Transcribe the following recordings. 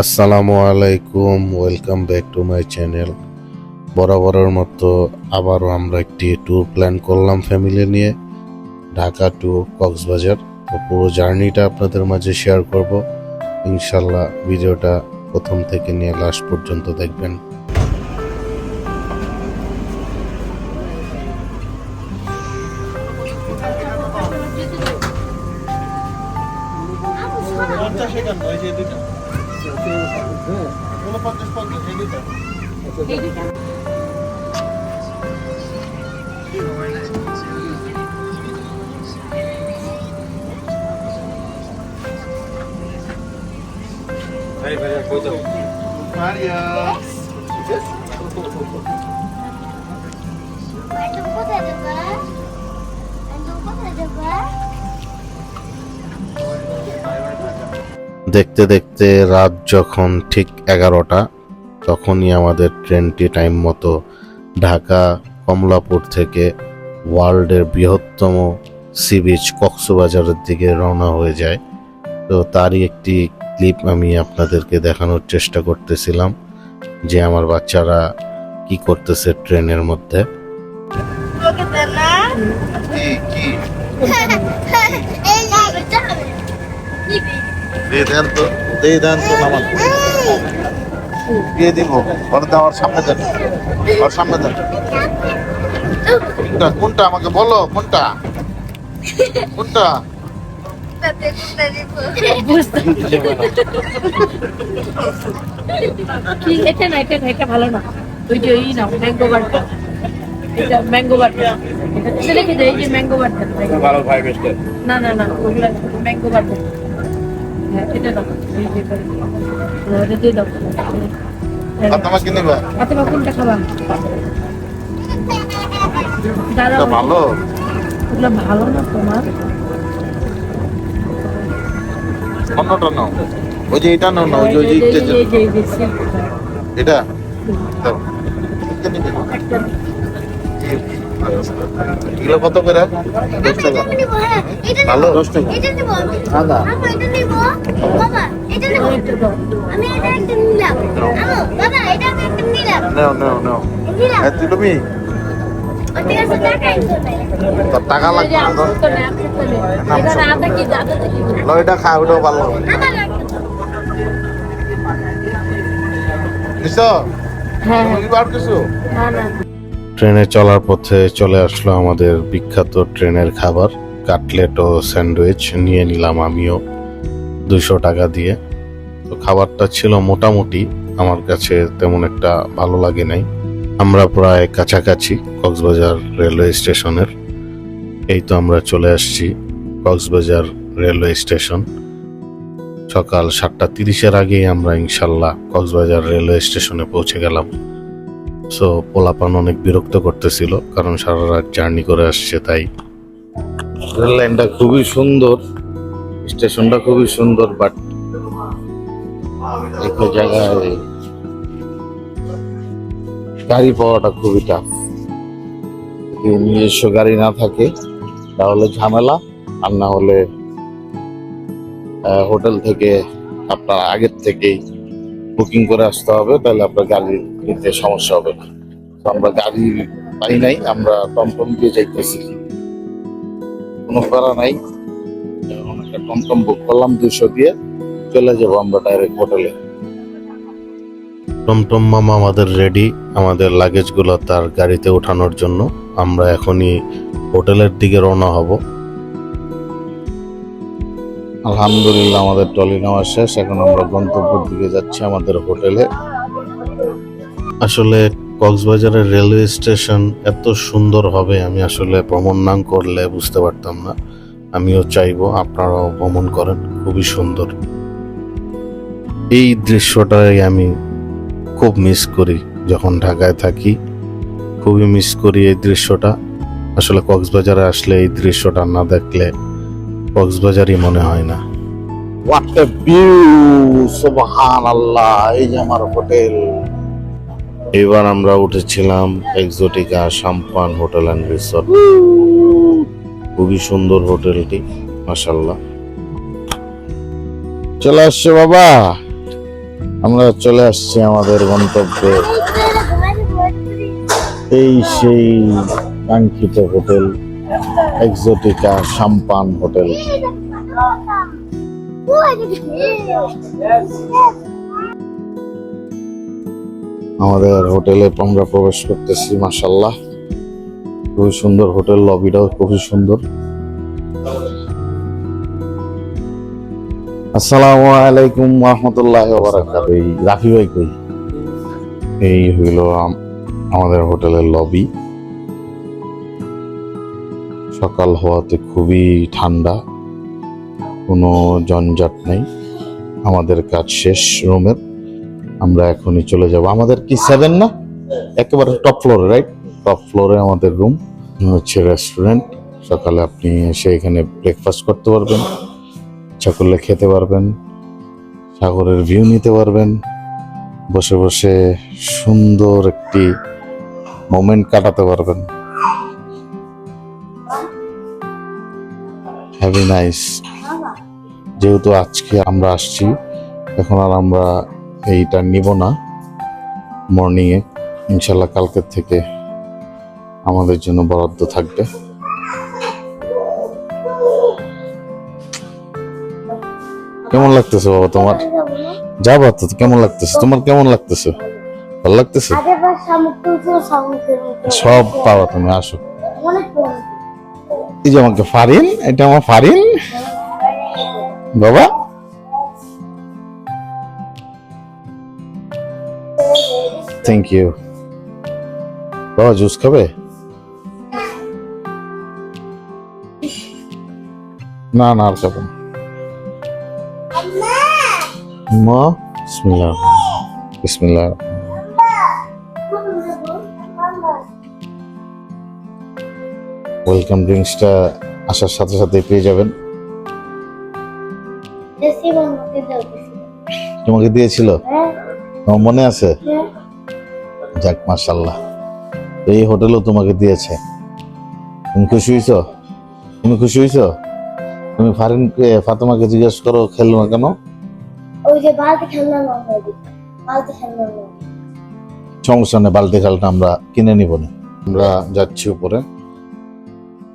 আসসালামু আলাইকুম welcome back to my channel বরাবরের মতো আবারও আমরা একটি ট্যুর প্ল্যান করলাম ফ্যামিলি নিয়ে, ঢাকা টু কক্সবাজার। তো পুরো জার্নিটা আপনাদের মাঝে শেয়ার করব। ইনশাল্লাহ ভিডিওটা প্রথম থেকে নিয়ে লাস্ট পর্যন্ত দেখবেন। দেখতে দেখতে রাত যখন ঠিক এগারোটা তখনই আমাদের ট্রেনটি টাইম মতো ঢাকা কমলাপুর থেকে ওয়ার্ল্ডের বৃহত্তম সি বিচ কক্সবাজারের দিকে রওনা হয়ে যায়। তো তারই একটি ক্লিপ আমি আপনাদেরকে দেখানোর চেষ্টা করতেছিলাম যে আমার বাচ্চারা কি করতেছে ট্রেনের মধ্যে। কোনটা কোনটা আমাকে বলো কোনটা? কোনটা? কি এটা না এটা এটা ভালো না ওই যে ওই না ম্যাঙ্গো বারটা এটা ম্যাঙ্গো বারটা এটা রেখে দেয় এই যে ম্যাঙ্গো বারটা ভালো ভাই বেস্ট না না না ওগুলা ম্যাঙ্গো বারটা হ্যাঁ এটা দাও এই যে করে দিয়ে দাও আর তোমাকে নেবা অথবা কোনটা খাবা দাদা ভালো ওগুলো ভালো না তোমার অন্যটা নাও। ওই যে এটা নাও না ওই যে। এটা? দাও। এগুলো কত করে? দশ টাকা। ভালো? দশ টাকা। আদা। নাও নাও হ্যাঁ তুমি টাকা লাগবে খা ওটাও ভালো হ্যাঁ। তুমি বার কিছু? না না। ট্রেনে চলার পথে চলে আসলো আমাদের বিখ্যাত ট্রেনের খাবার কাটলেট ও স্যান্ডউইচ। নিয়ে নিলাম আমিও দুশো টাকা দিয়ে। তো খাবারটা ছিল মোটামুটি আমার কাছে তেমন একটা ভালো লাগে নাই। আমরা প্রায় কাছাকাছি কক্সবাজার রেলওয়ে স্টেশনের। এই তো আমরা চলে আসছি কক্সবাজার রেলওয়ে স্টেশন। সকাল সাতটা তিরিশের আগেই আমরা ইনশাল্লাহ কক্সবাজার রেলওয়ে স্টেশনে পৌঁছে গেলাম। সো পোলাপান অনেক বিরক্ত করতেছিল, কারণ সারা রাত জার্নি করে আসছে, তাই। রেল লাইনটা খুবই সুন্দর, স্টেশনটা খুবই সুন্দর বাট একটা জায়গায় গাড়ি পাওয়াটা খুবই টাফ যদি নিজস্ব গাড়ি না থাকে, তাহলে ঝামেলা, আর না হলে হোটেল থেকে আপনার আগের থেকেই বুকিং করে আসতে হবে, তাহলে আপনার গাড়ি নিতে সমস্যা হবে না। তো আমরা গাড়ি পাই নাই, আমরা টমটম দিয়ে যাইতেছি। কোনো করা নাই। একটা টমটম বুক করলাম দুশো দিয়ে, চলে যাব আমরা ডাইরেক্ট হোটেলে টমটম মামা আমাদের রেডি আমাদের লাগেজগুলো তার গাড়িতে ওঠানোর জন্য। আমরা এখনই হোটেলের দিকে রওনা হব। আলহামদুলিল্লাহ, আমাদের ট্রলি নেওয়া শেষ। এখন আমরা গন্তব্যের দিকে যাচ্ছি আমাদের হোটেলে। আসলে কক্সবাজারের রেলওয়ে স্টেশন এত সুন্দর হবে, আমি আসলে ভ্রমণ না করলে বুঝতে পারতাম না। আমিও চাইব আপনারাও ভ্রমণ করেন, খুবই সুন্দর। এই দৃশ্যটাই আমি খুব মিস করি যখন ঢাকায় থাকি। খুবই মিস করি এই দৃশ্যটা। আসলে কক্সবাজারে আসলে এই দৃশ্যটা না দেখলে কক্সবাজারই মনে হয় না। হোয়াট এ ভিউ সুবহানাল্লাহ এই যে আমার হোটেল। এবার আমরা উঠেছিলাম Exotica sampan hotel and resort. খুবই সুন্দর হোটেলটি মাসাল্লাহ চলে আসছে বাবা। আমরা চলে আসছি আমাদের গন্তব্যে। এই সেই কাঙ্ক্ষিত হোটেল, এক্সোটিকা সাম্পান হোটেল। আমাদের হোটেলে আমরা প্রবেশ করতেছি মাসাল্লাহ খুবই সুন্দর হোটেল, লবিটাও খুবই সুন্দর। আসসালামু আলাইকুম রহমতুল্লাহ এই রাফি ভাই কই? এই হইল আমাদের হোটেলের লবি সকাল হওয়াতে খুবই ঠান্ডা, কোনো জঞ্জাট নেই। আমাদের কাজ শেষ রুমের। আমরা এখনই চলে যাব। আমাদের কি সেভেন না? একেবারে টপ ফ্লোরে রাইট টপ ফ্লোরে আমাদের রুম হচ্ছে রেস্টুরেন্ট সকালে আপনি এসে এখানে ব্রেকফাস্ট করতে পারবেন। ইচ্ছা করলে খেতে পারবেন, সাগরের ভিউ নিতে পারবেন, বসে বসে সুন্দর একটি মোমেন্ট কাটাতে পারবেন। হ্যাভি নাইস যেহেতু আজকে আমরা আসছি, এখন আর আমরা এইটা নিব না মর্নিংয়ে ইনশাল্লাহ কালকের থেকে আমাদের জন্য বরাদ্দ থাকবে। কেমন লাগতেছে বাবা তোমার? যাবা তো কেমন লাগতেছে? তোমার কেমন লাগতেছে? ভালো লাগতেছে? সব পাওয়া তুমি আসো। এই যে আমাকে ফারিন এটা আমার ফারিন। বাবা? থ্যাংক ইউ বাবা জুস খাবে? না না আর খাব না। মা বিসমিল্লাহ। বিসমিল্লাহ। ওয়েলকাম ড্রিঙ্কসটা আসার সাথে সাথে পেয়ে যাবেন। তোমাকে দিয়েছিল? হ্যাঁ। তোমার মনে আছে? হ্যাঁ। যাক মাশাল্লাহ এই হোটেলও তোমাকে দিয়েছে। তুমি খুশি হয়েছ? তুমি খুশি হয়েছ? তুমি ফারিনকে ফাতেমাকে জিজ্ঞেস করো খেললো না কেন? ওই যে বালতি খেলনা দিচ্ছে বালতি খেলনা সমস্যা নেই বালতি খালটা আমরা কিনে নিব না। আমরা যাচ্ছি উপরে।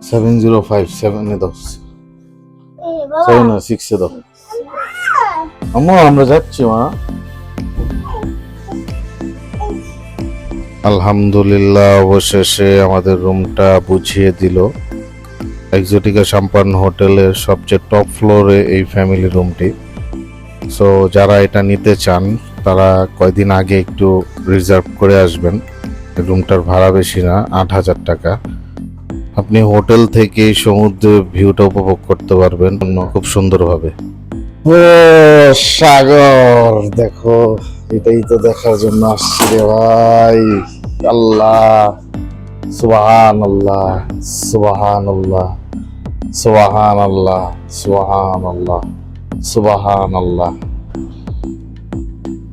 সেভেন জিরো ফাইভ সেভেনে দাও। সেভেন সিক্সে দাও। আম্মা আমরা যাচ্ছি মা। আলহামদুলিল্লাহ অবশেষে আমাদের রুমটা বুঝিয়ে দিল। এক্সোটিকা সাম্পান হোটেলের সবচেয়ে টপ ফ্লোরে এই ফ্যামিলি রুমটি সো যারা এটা নিতে চান, তারা কয়দিন আগে একটু রিজার্ভ করে আসবেন। রুমটার ভাড়া বেশি না, আট হাজার টাকা। আপনি হোটেল থেকে সমুদ্রের ভিউটা উপভোগ করতে পারবেন, খুব সুন্দরভাবে সাগর, দেখো, এটাই তো দেখার জন্য আসছি রে ভাই। আল্লাহ সুবাহান আল্লাহ সুবাহান আল্লাহ সুবাহান আল্লাহ সুবাহান আল্লাহ সুবাহান আল্লাহ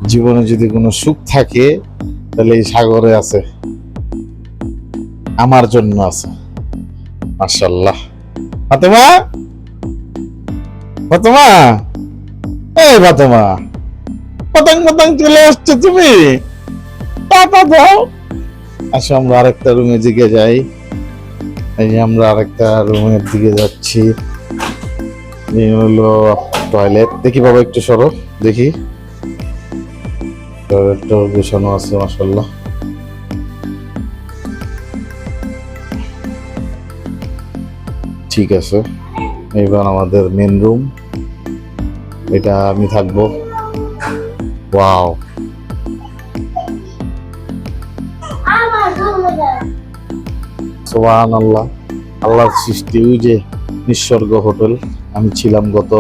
জীবনে যদি কোনো সুখ থাকে, তাহলে এই সাগরে আছে। আমার জন্য আছে। মাশাল্লাহ ফাতেমা? ফাতেমা? এই ফাতেমা, পতং পতং চলে আসছো তুমি। টাটা দাও। আসো, আমরা আরেকটা রুমে দিকে যাই। এই আমরা আরেকটা রুমের দিকে যাচ্ছি। এই হলো টয়লেট দেখি বাবা, একটু সরো, দেখি। টয়লেটটা গোছানো আছে মাসাল্লাহ ঠিক আছে। এবার আমাদের মেন রুম এটা আমি থাকব। ওয়াও সোহান আল্লাহ আল্লাহর সৃষ্টি, ওই যে নিঃস্বর্গ হোটেল। আমি ছিলাম গত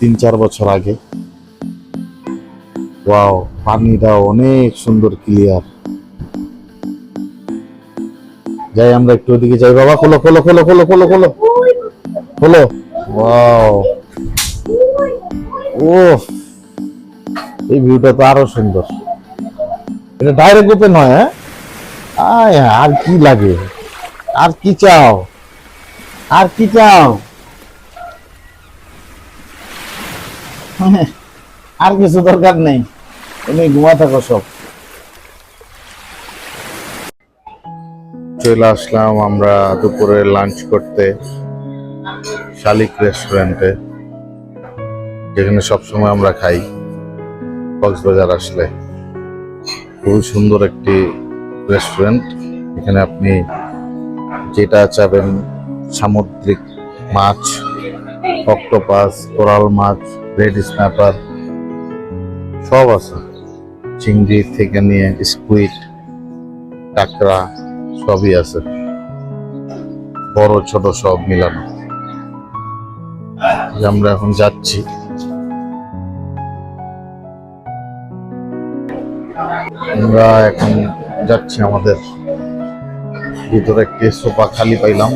তিন চার বছর আগে। ওয়াও পানিটা অনেক সুন্দর, ক্লিয়ার। যাই, আমরা একটু ওদিকে যাই। বাবা, খোলো খোলো খোলো খোলো খোলো খোলো। খোলো। ওয়াও। ও এই ভিউটা তো আরও সুন্দর। এটা ডাইরেক্ট ওপেন হয় হ্যাঁ? আর কি লাগে? আর কি চাও? আর কি চাও? আর কিছু দরকার নেই। তুমি ঘুমা থাকো সব। চলে আসলাম আমরা দুপুরে লাঞ্চ করতে শালিক রেস্টুরেন্টে যেখানে সবসময় আমরা খাই। কক্সবাজার আসলে। খুবই সুন্দর একটি রেস্টুরেন্ট এখানে আপনি যেটা চাবেন, সামুদ্রিক মাছ অক্টোপাস কোরাল মাছ রেড স্ন্যাপার সব আছে। চিংড়ি থেকে নিয়ে স্কুইড কাঁকড়া, সবই আছে। বড়, ছোট সব মিলানো। আমরা এখন যাচ্ছি। আমরা এখন যাচ্ছি আমাদের। ভিতরে একটি সোফা খালি পাইলাম।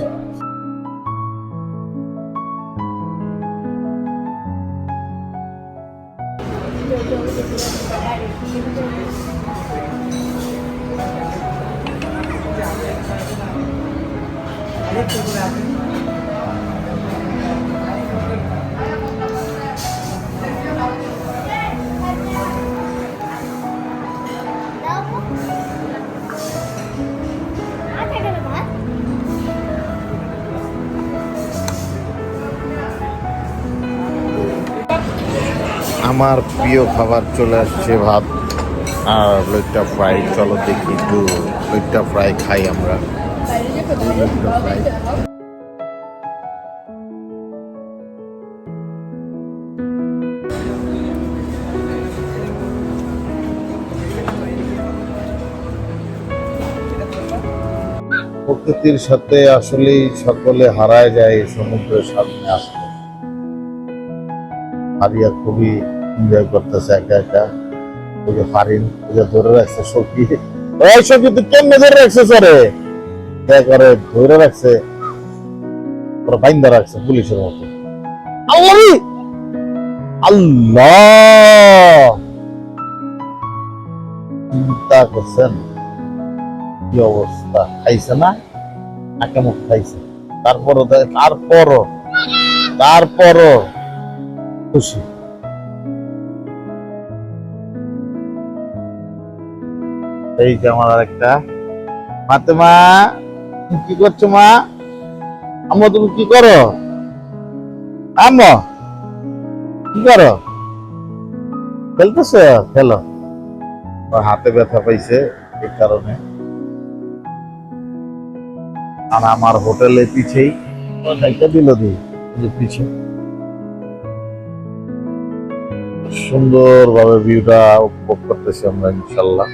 আমার প্রিয় খাবার চলে আসছে ভাত। আর লইট্টা ফ্রাই, চলো দেখি একটু লইট্টা ফ্রাই খাই আমরা। প্রকৃতির সাথে আসলেই সকলে হারায় যায় সমুদ্রের সামনে আসলে হারিয়া খুবই এনজয় করতেছে একা একা। ওই যে ফারিন ওই যে ধরে রাখছে সখী। ওই সখী, তুই কেমনে ধরে রাখছে সরে করে ধরে রাখছে বাইন্দা রাখছে পুলিশের মতো। আল্লাহ! চিন্তা করছেন? কি অবস্থা? খাইছে না? নাকে মুখ খাইছে দেখ- খুশি। এই যে আমার আরেকটা। মাতে মা তুমি কি করছ মা? আম্মা, তুমি কি করো? আম্মা, কি করো? খেলতেছ? খেলো। হাতে ব্যথা পাইছে এই কারণে। আর আমার হোটেলের পিছেই একটা দিল দি পিছে সুন্দর ভাবে ভিউটা উপভোগ করতেছি আমরা, ইনশাল্লাহ।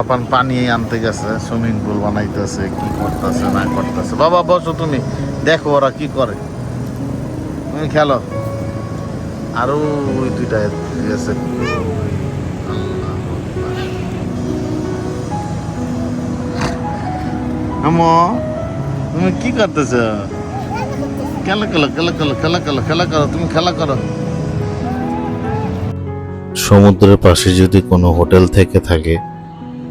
পোলাপান পানি আনতে গেছে সুইমিং পুল বানাইতেছে, কি করতেছে, না করতেছে। বাবা, বসো তুমি, দেখো ওরা কি করে। তুমি খেলো। আরও ওই দুইটা গেছে। তুমি কি করতেছ? খেলা, খেলো খেলা খেলো খেলা খেলো, খেলা, করো, তুমি খেলা, করো। সমুদ্রের পাশে যদি কোনো হোটেল থেকে থাকে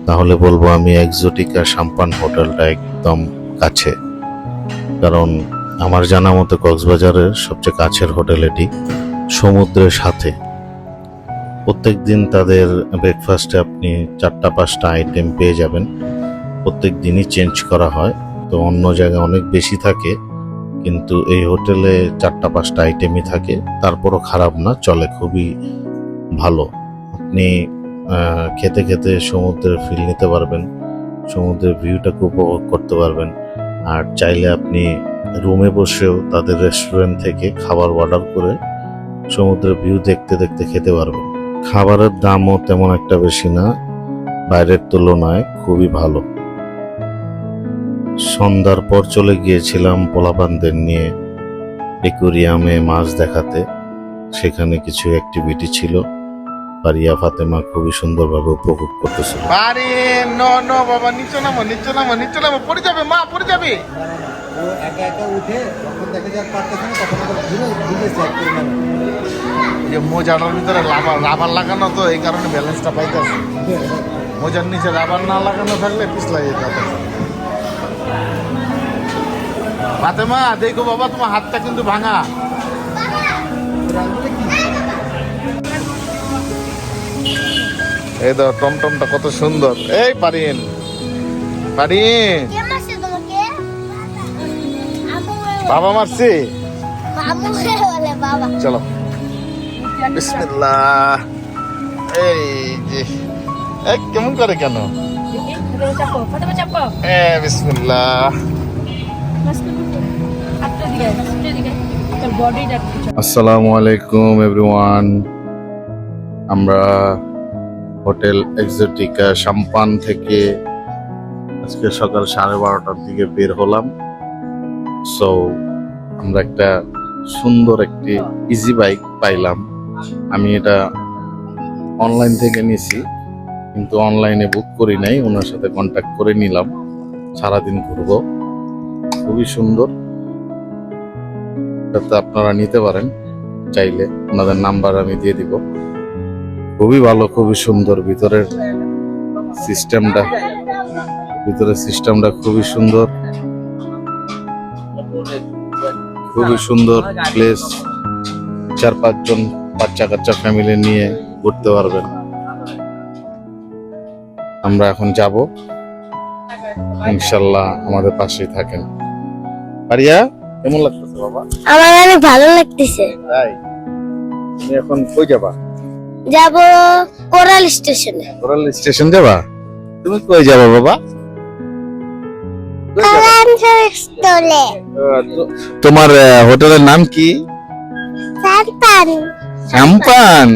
তাহলে বলব আমি এক্সোটিকা সাম্পান হোটেলটা একদম কাছে। কারণ আমার জানা মতো কক্সবাজারের সবচেয়ে কাছের হোটেল এটি, সমুদ্রের সাথে। প্রত্যেক দিন তাদের ব্রেকফাস্টে আপনি চারটা পাঁচটা আইটেম পেয়ে যাবেন। প্রত্যেক দিনই চেঞ্জ করা হয়। তো অন্য জায়গায় অনেক বেশি থাকে, কিন্তু এই হোটেলে চারটা পাঁচটা আইটেমই থাকে। তারপরও খারাপ না, চলে খুবই ভালো। আপনি খেতে খেতে সমুদ্রের ফিল নিতে পারবেন, সমুদ্রের ভিউটাকে উপভোগ করতে পারবেন। আর চাইলে আপনি রুমে বসেও তাদের রেস্টুরেন্ট থেকে খাবার অর্ডার করে সমুদ্রের ভিউ দেখতে দেখতে খেতে পারবেন। খাবারের দামও তেমন একটা বেশি না, বাইরের তুলনায় খুবই ভালো। সন্ধ্যার পর চলে গিয়েছিলাম পোলাপানদের নিয়ে একুরিয়ামে মাছ দেখাতে। সেখানে কিছু অ্যাক্টিভিটি ছিল। পারিয়া ফাতেমা খুবই সুন্দরভাবে উপভোগ করতেছিল। আরে নো নো বাবা নিচে নামো নিচে নামো নিচে নামো পড়ে যাবে মা পড়ে যাবে। ও একা একা উঠে যখন দেখে যে পারতেছে না তখন ঘুরে ঘুরে স্যাক করে নেবে যে মোজাটার ভিতরে রাবার রাবার লাগানো তো এই কারণে ব্যালেন্সটা পাইতেছে। মোজার নিচে রাবার না লাগানো থাকলে পিছলা যেতে ফাতেমা দেখো বাবা তোমার হাতটা কিন্তু ভাঙা। এই দাও টমটমটা কত সুন্দর। এই পারিন। পারিন। বাবা মারছি? চলো। বিসমিল্লাহ। এই যে এই কেমন করে কেন? দেখি বিসমিল্লাহ। আসসালামু আলাইকুম এভরিওয়ান। আমরা হোটেল এক্সোটিকা সাম্পান থেকে আজকে সকাল সাড়ে বারোটার দিকে বের হলাম। সো আমরা একটা সুন্দর একটি ইজি বাইক পাইলাম। আমি এটা অনলাইন থেকে নিছি, কিন্তু অনলাইনে বুক করি নাই, ওনার সাথে কন্ট্যাক্ট করে নিলাম। সারাদিন ঘুরবো। খুবই সুন্দর। যাতে আপনারা নিতে পারেন, চাইলে। ওনাদের নাম্বার আমি দিয়ে দিব। খুবই ভালো খুবই সুন্দর। ভিতরের সিস্টেমটা ভিতরের সিস্টেমটা খুবই সুন্দর। খুবই সুন্দর প্লেস চার পাঁচজন বাচ্চা কাচ্চা ফ্যামিলি নিয়ে ঘুরতে পারবেন। আমরা এখন যাব। ইনশাল্লাহ আমাদের পাশেই থাকেন। পারিয়া কেমন লাগতেছে বাবা? আমার অনেক ভালো লাগতেছে। তাই। তুমি এখন কই যাবা? যাব কোরাল স্টেশনে। কোরাল স্টেশন যাবা? তুমি কই যাবা বাবা? তোমার হোটেলের নাম কি? শ্যাম্পান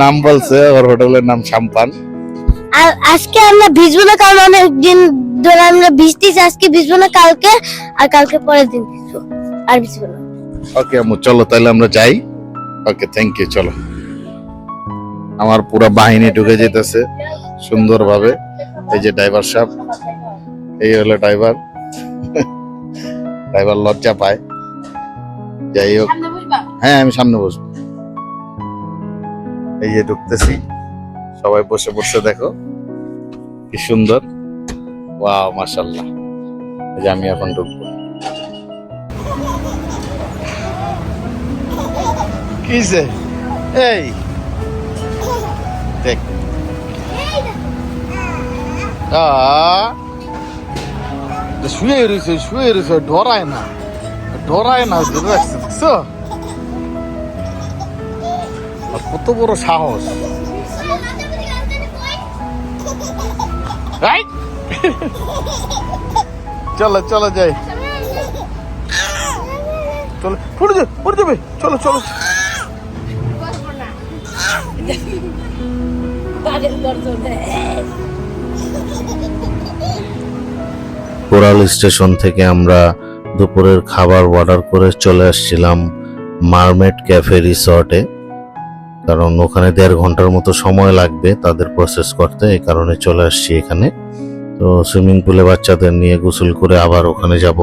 নাম বলছে ওর হোটেলের নাম শ্যাম্পান আর আজকে আমরা ভিজবো না কারণ অনেক দিন ধরে আমরা ভিজতেছি। আজকে ভিজবো না কালকে আর কালকে পরের দিন ভিজবো। আর ভিজবো না। ওকে আমু চলো তাহলে আমরা যাই। ওকে থ্যাংক ইউ চলো। আমার পুরো বাহিনী ঢুকে যেতেছে সুন্দরভাবে। এই যে ড্রাইভার সাহেব এই হলো ড্রাইভার ড্রাইভার লজ্জা পায়। যাই হোক। হ্যাঁ আমি সামনে বসবো। এই যে ঢুকতেছি। সবাই বসে বসে দেখো। কি সুন্দর। ওয়াও মাশাল্লাহ এই যে আমি এখন ঢুকবো। কিসে? এই। দেখ। শুয়ে রয়েছে শুয়ে রয়েছে ডরায় না। ডরায় না ধরে রাখছে দেখছ কত বড় সাহস। এই! চলো চলো যাই। চলো পড়ে যাবে পড়ে যাবে। চলো চলো। কোরাল স্টেশন থেকে আমরা দুপুরের খাবার অর্ডার করে চলে আসছিলাম মারমেড ক্যাফে রিসর্টে। কারণ ওখানে দেড় ঘণ্টার মতো সময় লাগবে তাদের প্রসেস করতে, এই কারণে চলে আসছি এখানে। তো সুইমিং পুলে বাচ্চাদের নিয়ে গোসল করে আবার ওখানে যাব।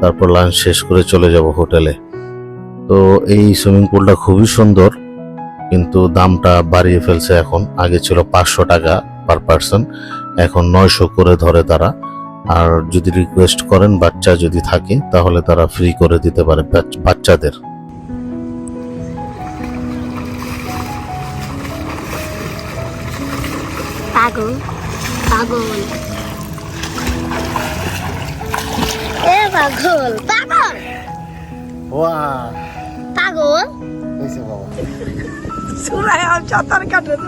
তারপর লাঞ্চ শেষ করে চলে যাব হোটেলে। তো এই সুইমিং পুলটা খুবই সুন্দর। কিন্তু দামটা বাড়িয়ে ফেলছে এখন। আগে ছিল পাঁচশো টাকা পার পার্সন এখন নয়শো করে ধরে তারা। আর যদি রিকোয়েস্ট করেন বাচ্চা যদি থাকে তাহলে তারা ফ্রি করে দিতে পারে বাচ্চাদের। পাগল পাগল। এ পাগল পাগল। ওয়া। পাগল? বাবা। Surai al kan, kadut.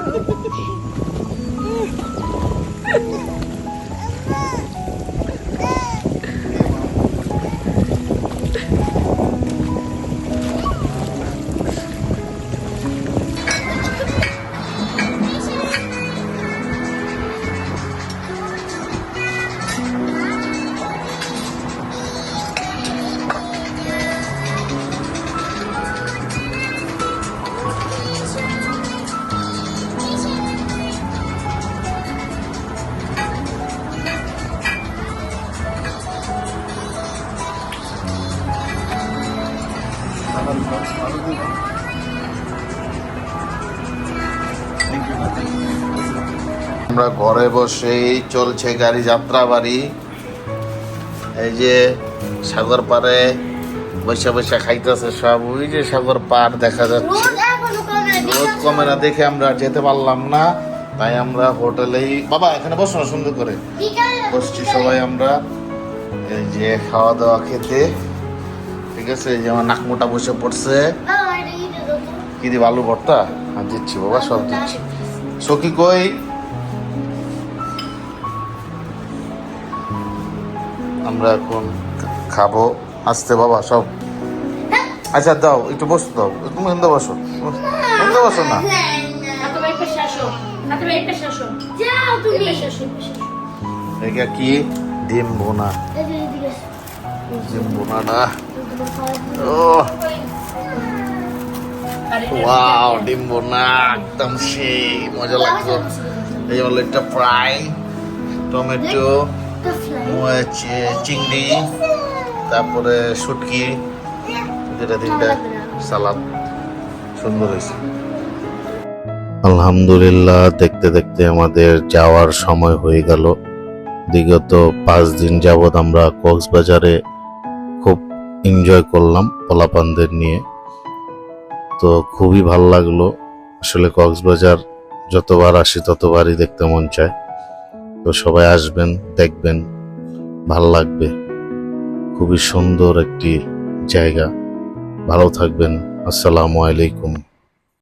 ঘরে বসেই চলছে গাড়ি যাত্রা বাড়ি এই যে সাগর পারে বৈশা বৈশা খাইতেছে সব। ওই যে সাগর পার দেখা যাচ্ছে। রোদ কমে না দেখে আমরা যেতে পারলাম না। তাই আমরা হোটেলেই বাবা এখানে বসো না সুন্দর করে। বসছি সবাই আমরা। এই যে খাওয়া দাওয়া খেতে। ঠিক আছে এই যে আমার নাকমোটা বসে পড়ছে। কি দিব আলু ভর্তা? আর দিচ্ছি বাবা সব দিচ্ছি। সখি কই? আমরা এখন খাব, আসতে বাবা, সব। আচ্ছা দাও, একটু বসো, দাও। তুমি এখানে বসো। এখানে বসো না। এটা কি? ডিম বোনা। ডিম খাওয়া দিই। ও ওয়াও, ডিম বোনা একদম সেই, মজা লাগতো। এই হলো একটা ফ্রাই, টমেটো। চিংড়ি, তারপরে শুটকি, যেটা তিনটা সালাদ। সুন্দর হয়েছে। আলহামদুলিল্লাহ, দেখতে দেখতে আমাদের যাওয়ার সময় হয়ে গেল। বিগত পাঁচ দিন যাবৎ আমরা কক্সবাজারে খুব এনজয় করলাম পোলাপানদের নিয়ে। তো খুবই ভালো লাগল। আসলে কক্সবাজার যতবার আসি ততবারই দেখতে মন চায়। তো সবাই আসবেন দেখবেন ভালো লাগবে। খুবই সুন্দর একটি জায়গা। ভালো থাকবেন। আসসালামু আলাইকুম।